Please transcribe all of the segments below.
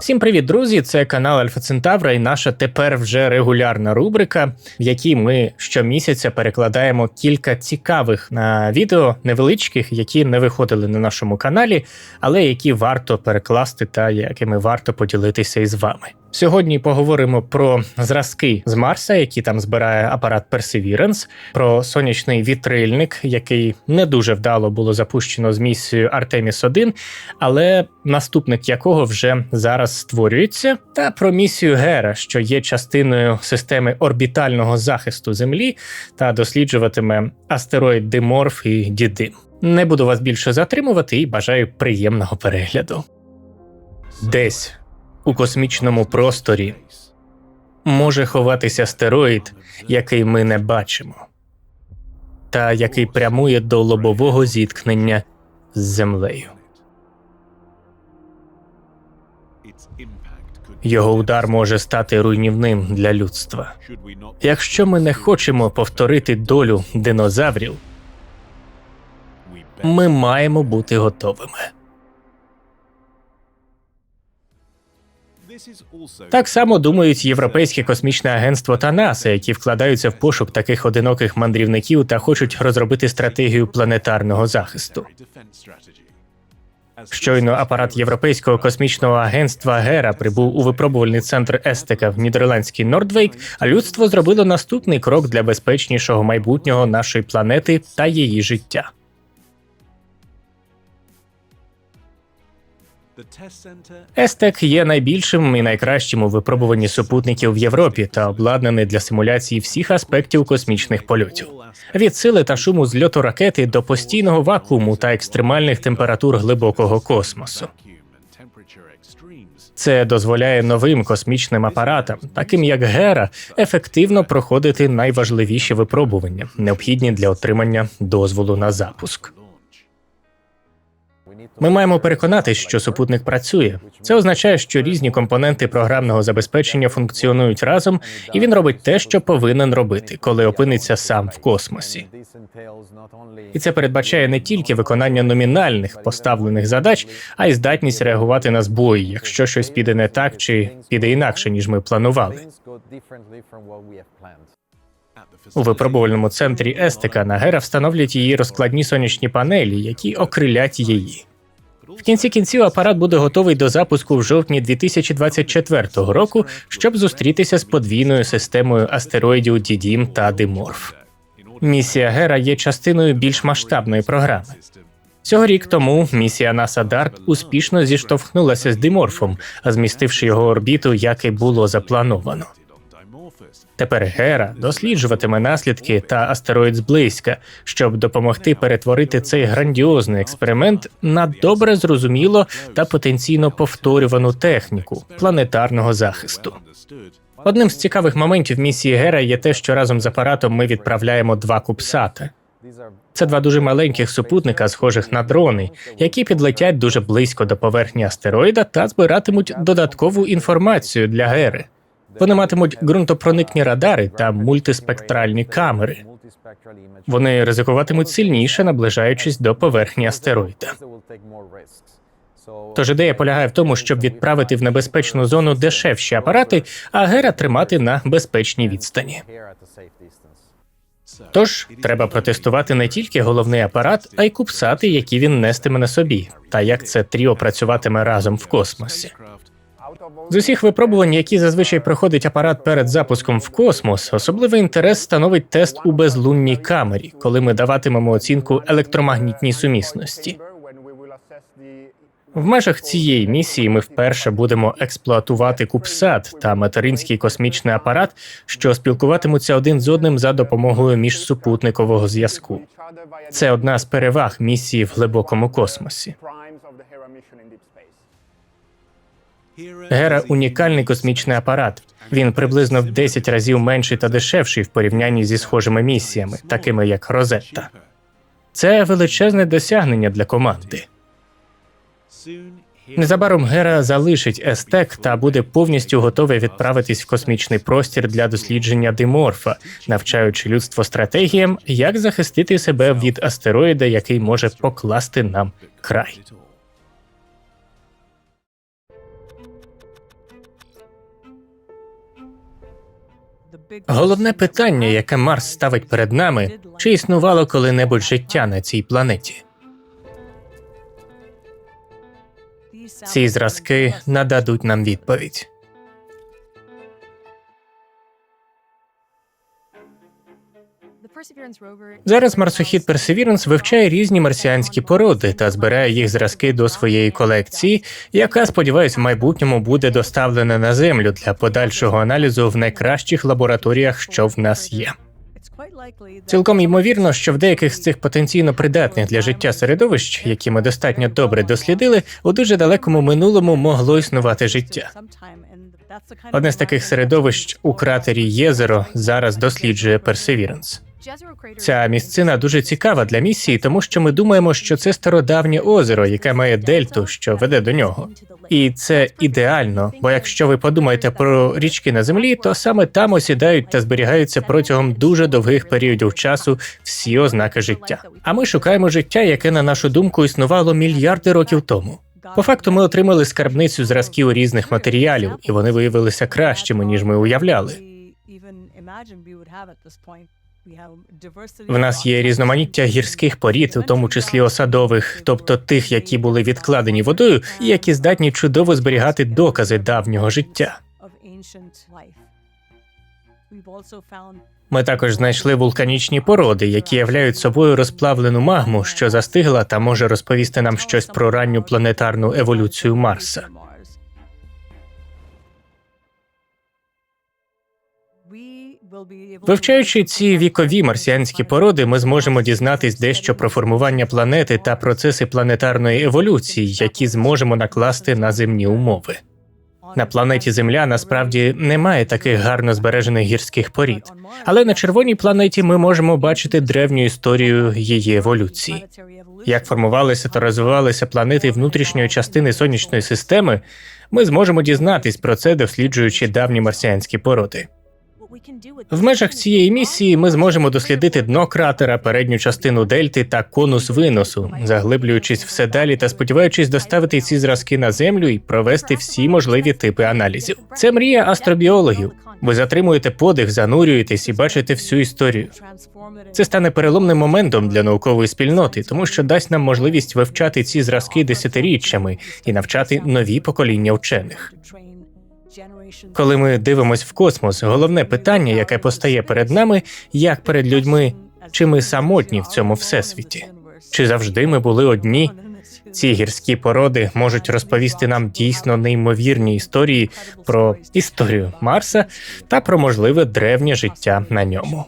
Всім привіт, друзі! Це канал Альфа Центавра і наша тепер вже регулярна рубрика, в якій ми щомісяця перекладаємо кілька цікавих на відео невеличких, які не виходили на нашому каналі, але які варто перекласти та якими варто поділитися із вами. Сьогодні поговоримо про зразки з Марса, які там збирає апарат Perseverance, про сонячний вітрильник, який не дуже вдало було запущено з місією Artemis 1, але наступник якого вже зараз створюється, та про місію Гера, що є частиною системи орбітального захисту Землі, та досліджуватиме астероїд Диморф і Дідим. Не буду вас більше затримувати і бажаю приємного перегляду. Десь у космічному просторі може ховатися астероїд, який ми не бачимо, та який прямує до лобового зіткнення з землею. Його удар може стати руйнівним для людства. Якщо ми не хочемо повторити долю динозаврів, ми маємо бути готовими. Так само думають Європейське космічне агентство та НАСА, які вкладаються в пошук таких одиноких мандрівників та хочуть розробити стратегію планетарного захисту. Щойно апарат Європейського космічного агентства Гера прибув у випробувальний центр Естека в нідерландський Нордвейк, а людство зробило наступний крок для безпечнішого майбутнього нашої планети та її життя. Естек є найбільшим і найкращим у випробуванні супутників в Європі та обладнаний для симуляції всіх аспектів космічних польотів від сили та шуму зльоту ракети до постійного вакууму та екстремальних температур глибокого космосу. Це дозволяє новим космічним апаратам, таким як Гера, ефективно проходити найважливіші випробування, необхідні для отримання дозволу на запуск. Ми маємо переконатись, що супутник працює. Це означає, що різні компоненти програмного забезпечення функціонують разом, і він робить те, що повинен робити, коли опиниться сам в космосі. І це передбачає не тільки виконання номінальних поставлених задач, а й здатність реагувати на збої, якщо щось піде не так чи піде інакше, ніж ми планували. У випробувальному центрі Естика на Гера встановлять її розкладні сонячні панелі, які окрилять її. В кінці кінців апарат буде готовий до запуску в жовтні 2024 року, щоб зустрітися з подвійною системою астероїдів Дідім та Диморф. Місія Гера є частиною більш масштабної програми. Цього рік тому місія NASA DART успішно зіштовхнулася з Диморфом, змістивши його орбіту, як і було заплановано. Тепер Гера досліджуватиме наслідки та астероїд зблизька, щоб допомогти перетворити цей грандіозний експеримент на добре зрозуміло та потенційно повторювану техніку планетарного захисту. Одним з цікавих моментів місії Гера є те, що разом з апаратом ми відправляємо два кубсати. Це два дуже маленьких супутника, схожих на дрони, які підлетять дуже близько до поверхні астероїда та збиратимуть додаткову інформацію для Гери. Вони матимуть ґрунтопроникні радари та мультиспектральні камери. Вони ризикуватимуть сильніше, наближаючись до поверхні астероїда. Тож ідея полягає в тому, щоб відправити в небезпечну зону дешевші апарати, а гера тримати на безпечній відстані. Тож треба протестувати не тільки головний апарат, а й купсати, які він нестиме на собі, та як це тріо працюватиме разом в космосі. З усіх випробувань, які зазвичай проходить апарат перед запуском в космос, особливий інтерес становить тест у безлунній камері, коли ми даватимемо оцінку електромагнітній сумісності. В межах цієї місії ми вперше будемо експлуатувати кубсат та материнський космічний апарат, що спілкуватимуться один з одним за допомогою міжсупутникового зв'язку. Це одна з переваг місії в глибокому космосі. Гера унікальний космічний апарат. Він приблизно в 10 разів менший та дешевший в порівнянні зі схожими місіями, такими як Розетта. Це величезне досягнення для команди. Незабаром Гера залишить Естек та буде повністю готовий відправитись в космічний простір для дослідження диморфа, навчаючи людство стратегіям, як захистити себе від астероїда, який може покласти нам край. Головне питання, яке Марс ставить перед нами, чи існувало коли-небудь життя на цій планеті? Ці зразки нададуть нам відповідь. Зараз марсохід Perseverance вивчає різні марсіанські породи та збирає їх зразки до своєї колекції, яка, сподіваюсь, в майбутньому буде доставлена на землю для подальшого аналізу в найкращих лабораторіях, що в нас є. Цілком ймовірно, що в деяких з цих потенційно придатних для життя середовищ, які ми достатньо добре дослідили, у дуже далекому минулому могло існувати життя. Одне з таких середовищ у кратері Єзеро зараз досліджує Perseverance. Ця місцина дуже цікава для місії, тому що ми думаємо, що це стародавнє озеро, яке має дельту, що веде до нього. І це ідеально, бо якщо ви подумаєте про річки на землі, то саме там осідають та зберігаються протягом дуже довгих періодів часу всі ознаки життя. А ми шукаємо життя, яке, на нашу думку, існувало мільярди років тому. По факту, ми отримали скарбницю зразків різних матеріалів, і вони виявилися кращими ніж ми уявляли. В нас є різноманіття гірських порід, у тому числі осадових, тобто тих, які були відкладені водою, і які здатні чудово зберігати докази давнього життя. Ми також знайшли вулканічні породи, які являють собою розплавлену магму, що застигла та може розповісти нам щось про ранню планетарну еволюцію Марса. Вивчаючи ці вікові марсіанські породи, ми зможемо дізнатись дещо про формування планети та процеси планетарної еволюції, які зможемо накласти на земні умови. На планеті Земля насправді немає таких гарно збережених гірських порід, але на червоній планеті ми можемо бачити древню історію її еволюції. Як формувалися та розвивалися планети внутрішньої частини сонячної системи, ми зможемо дізнатись про це, досліджуючи давні марсіанські породи. В межах цієї місії ми зможемо дослідити дно кратера, передню частину дельти та конус виносу, заглиблюючись все далі та сподіваючись доставити ці зразки на землю і провести всі можливі типи аналізів. Це мрія астробіологів. Ви затримуєте подих, занурюєтесь і бачите всю історію. Це стане переломним моментом для наукової спільноти, тому що дасть нам можливість вивчати ці зразки десятиріччями і навчати нові покоління вчених. Коли ми дивимося в космос, головне питання, яке постає перед нами, як перед людьми, чи ми самотні в цьому всесвіті? Чи завжди ми були одні? Ці гірські породи можуть розповісти нам дійсно неймовірні історії про історію Марса та про можливе древнє життя на ньому.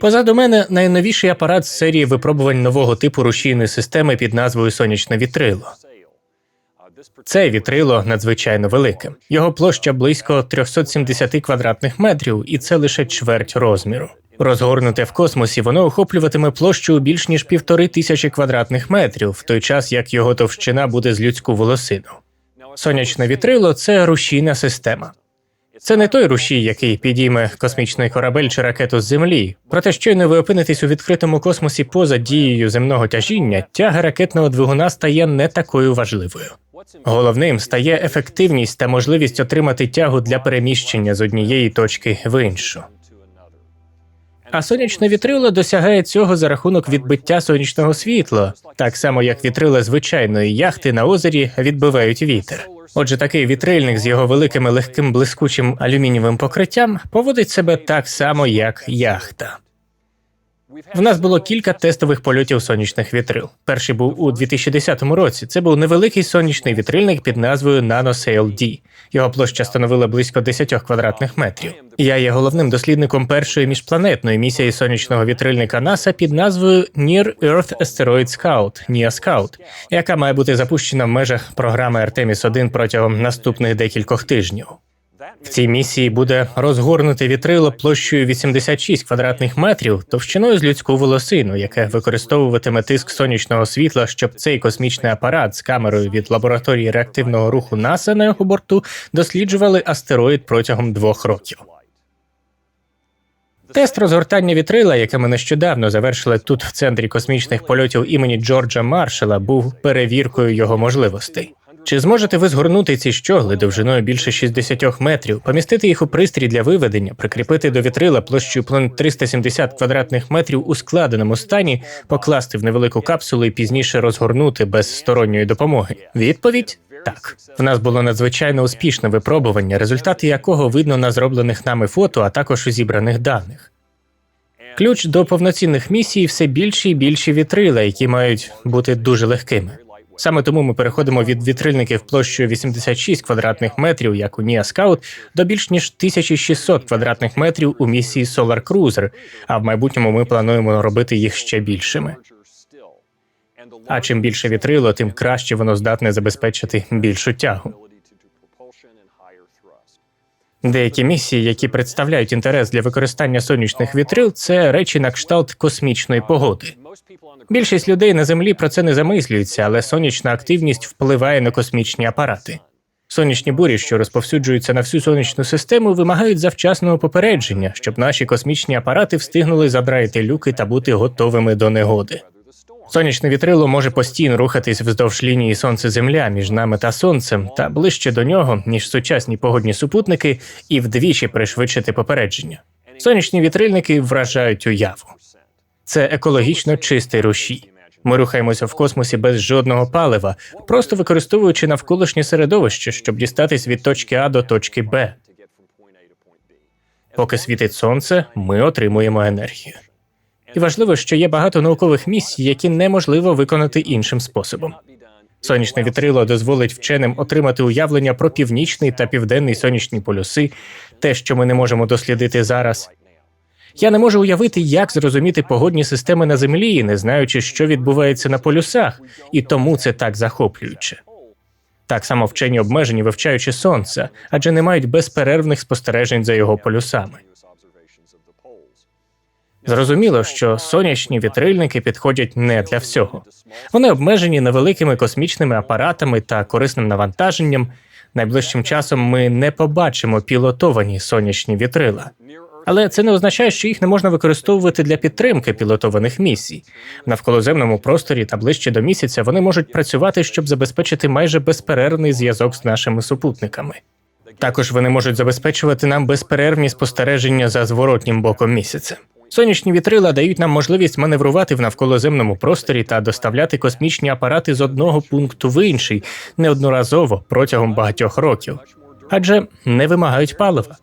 Позаду мене найновіший апарат з серії випробувань нового типу рушійної системи під назвою Сонячне вітрило. Це вітрило надзвичайно велике. Його площа близько 370 квадратних метрів, і це лише чверть розміру. Розгорнуте в космосі, воно охоплюватиме площу більш ніж півтори тисячі квадратних метрів, в той час як його товщина буде з людську волосину. Сонячне вітрило це рушійна система. Це не той рушій, який підійме космічний корабель чи ракету з землі. Проте щойно ви опинитесь у відкритому космосі поза дією земного тяжіння, тяга ракетного двигуна стає не такою важливою. Головним стає ефективність та можливість отримати тягу для переміщення з однієї точки в іншу. А сонячне вітрило досягає цього за рахунок відбиття сонячного світла, так само як вітрила звичайної яхти на озері відбивають вітер. Отже, такий вітрильник з його великим легким блискучим алюмінієвим покриттям поводить себе так само, як яхта. В нас було кілька тестових польотів сонячних вітрил. Перший був у 2010 році. Це був невеликий сонячний вітрильник під назвою NanoSail D. Його площа становила близько 10 квадратних метрів. Я є головним дослідником першої міжпланетної місії сонячного вітрильника НАСА під назвою Near Earth Asteroid Scout NEA Scout, яка має бути запущена в межах програми Artemis 1 протягом наступних декількох тижнів. В цій місії буде розгорнуте вітрило площею 86 квадратних метрів товщиною з людську волосину, яке використовуватиме тиск сонячного світла, щоб цей космічний апарат з камерою від лабораторії реактивного руху НАСА на його борту досліджували астероїд протягом двох років. Тест розгортання вітрила, яке ми нещодавно завершили тут, в центрі космічних польотів імені Джорджа Маршала, був перевіркою його можливостей. Чи зможете ви згорнути ці щогли довжиною більше 60 метрів, помістити їх у пристрій для виведення, прикріпити до вітрила площею понад 370 квадратних метрів у складеному стані, покласти в невелику капсулу і пізніше розгорнути без сторонньої допомоги? Відповідь так. В нас було надзвичайно успішне випробування, результати якого видно на зроблених нами фото, а також у зібраних даних. Ключ до повноцінних місій все більші і більші вітрила, які мають бути дуже легкими. Саме тому ми переходимо від вітрильників площею 86 квадратних метрів, як у Nia Scout, до більш ніж 1600 квадратних метрів у місії Solar Cruiser, а в майбутньому ми плануємо робити їх ще більшими. А чим більше вітрило, тим краще воно здатне забезпечити більшу тягу. Деякі місії, які представляють інтерес для використання сонячних вітрил, це речі на кшталт космічної погоди. Більшість людей на землі про це не замислюються, але сонячна активність впливає на космічні апарати. Сонячні бурі, що розповсюджуються на всю сонячну систему, вимагають завчасного попередження, щоб наші космічні апарати встигнули задраїти люки та бути готовими до негоди. Сонячне вітрило може постійно рухатись вздовж лінії сонце-земля між нами та сонцем, та ближче до нього, ніж сучасні погодні супутники, і вдвічі пришвидшити попередження. Сонячні вітрильники вражають уяву. Це екологічно чистий рушій. Ми рухаємося в космосі без жодного палива, просто використовуючи навколишнє середовище, щоб дістатись від точки А до точки Б. Поки світить сонце, ми отримуємо енергію. І важливо, що є багато наукових місій, які неможливо виконати іншим способом. Сонячне вітрило дозволить вченим отримати уявлення про північний та південний сонячні полюси, те, що ми не можемо дослідити зараз. Я не можу уявити, як зрозуміти погодні системи на землі, не знаючи, що відбувається на полюсах, і тому це так захоплююче. Так само вчені обмежені вивчаючи сонце, адже не мають безперервних спостережень за його полюсами. Зрозуміло, що сонячні вітрильники підходять не для всього. Вони обмежені невеликими космічними апаратами та корисним навантаженням. Найближчим часом ми не побачимо пілотовані сонячні вітрила. Але це не означає, що їх не можна використовувати для підтримки пілотованих місій. В навколоземному просторі та ближче до місяця вони можуть працювати, щоб забезпечити майже безперервний зв'язок з нашими супутниками. Також вони можуть забезпечувати нам безперервні спостереження за зворотнім боком місяця. Сонячні вітрила дають нам можливість маневрувати в навколоземному просторі та доставляти космічні апарати з одного пункту в інший неодноразово протягом багатьох років, адже не вимагають палива.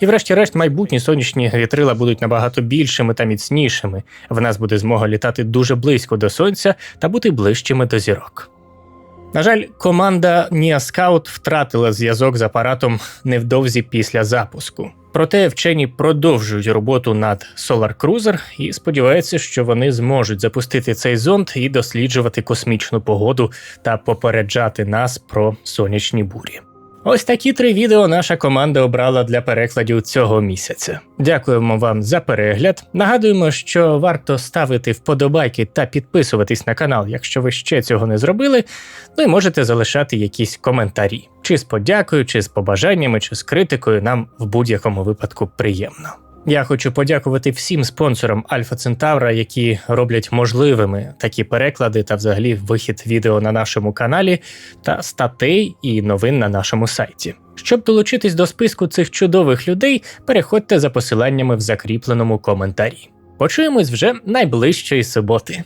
І, врешті-решт, майбутні сонячні вітрила будуть набагато більшими та міцнішими. В нас буде змога літати дуже близько до сонця та бути ближчими до зірок. На жаль, команда Scout втратила зв'язок з апаратом невдовзі після запуску. Проте вчені продовжують роботу над Solar Cruiser і сподіваються, що вони зможуть запустити цей зонд і досліджувати космічну погоду та попереджати нас про сонячні бурі. Ось такі три відео наша команда обрала для перекладів цього місяця. Дякуємо вам за перегляд. Нагадуємо, що варто ставити вподобайки та підписуватись на канал, якщо ви ще цього не зробили. Ну і можете залишати якісь коментарі, чи з подякою, чи з побажаннями, чи з критикою. Нам в будь-якому випадку приємно. Я хочу подякувати всім спонсорам Альфа Центавра, які роблять можливими такі переклади та взагалі вихід відео на нашому каналі та статей і новин на нашому сайті. Щоб долучитись до списку цих чудових людей, переходьте за посиланнями в закріпленому коментарі. Почуємось вже найближчої суботи.